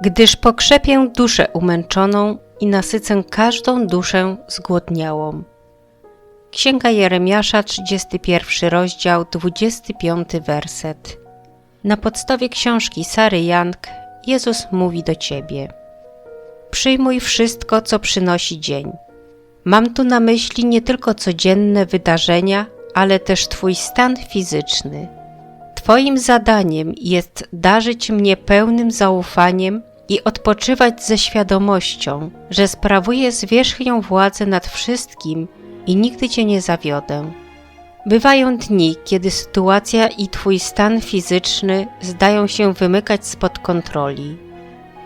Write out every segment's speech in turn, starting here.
Gdyż pokrzepię duszę umęczoną i nasycę każdą duszę zgłodniałą. Księga Jeremiasza, 31 rozdział, 25 werset. Na podstawie książki Sary Young Jezus mówi do Ciebie. Przyjmuj wszystko, co przynosi dzień. Mam tu na myśli nie tylko codzienne wydarzenia, ale też Twój stan fizyczny. Twoim zadaniem jest darzyć mnie pełnym zaufaniem i odpoczywać ze świadomością, że sprawuję zwierzchnią władzę nad wszystkim i nigdy Cię nie zawiodę. Bywają dni, kiedy sytuacja i Twój stan fizyczny zdają się wymykać spod kontroli.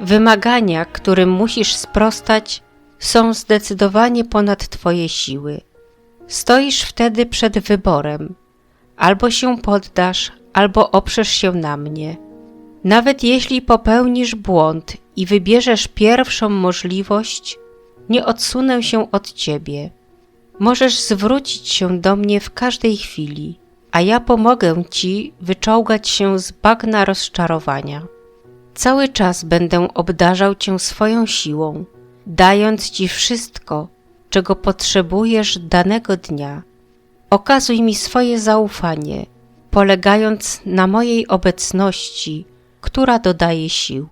Wymagania, którym musisz sprostać, są zdecydowanie ponad Twoje siły. Stoisz wtedy przed wyborem: albo się poddasz, albo oprzesz się na mnie. Nawet jeśli popełnisz błąd i wybierzesz pierwszą możliwość, nie odsunę się od Ciebie. Możesz zwrócić się do mnie w każdej chwili, a ja pomogę Ci wyczołgać się z bagna rozczarowania. Cały czas będę obdarzał Cię swoją siłą, dając Ci wszystko, czego potrzebujesz danego dnia. Okazuj mi swoje zaufanie, polegając na mojej obecności, która dodaje sił.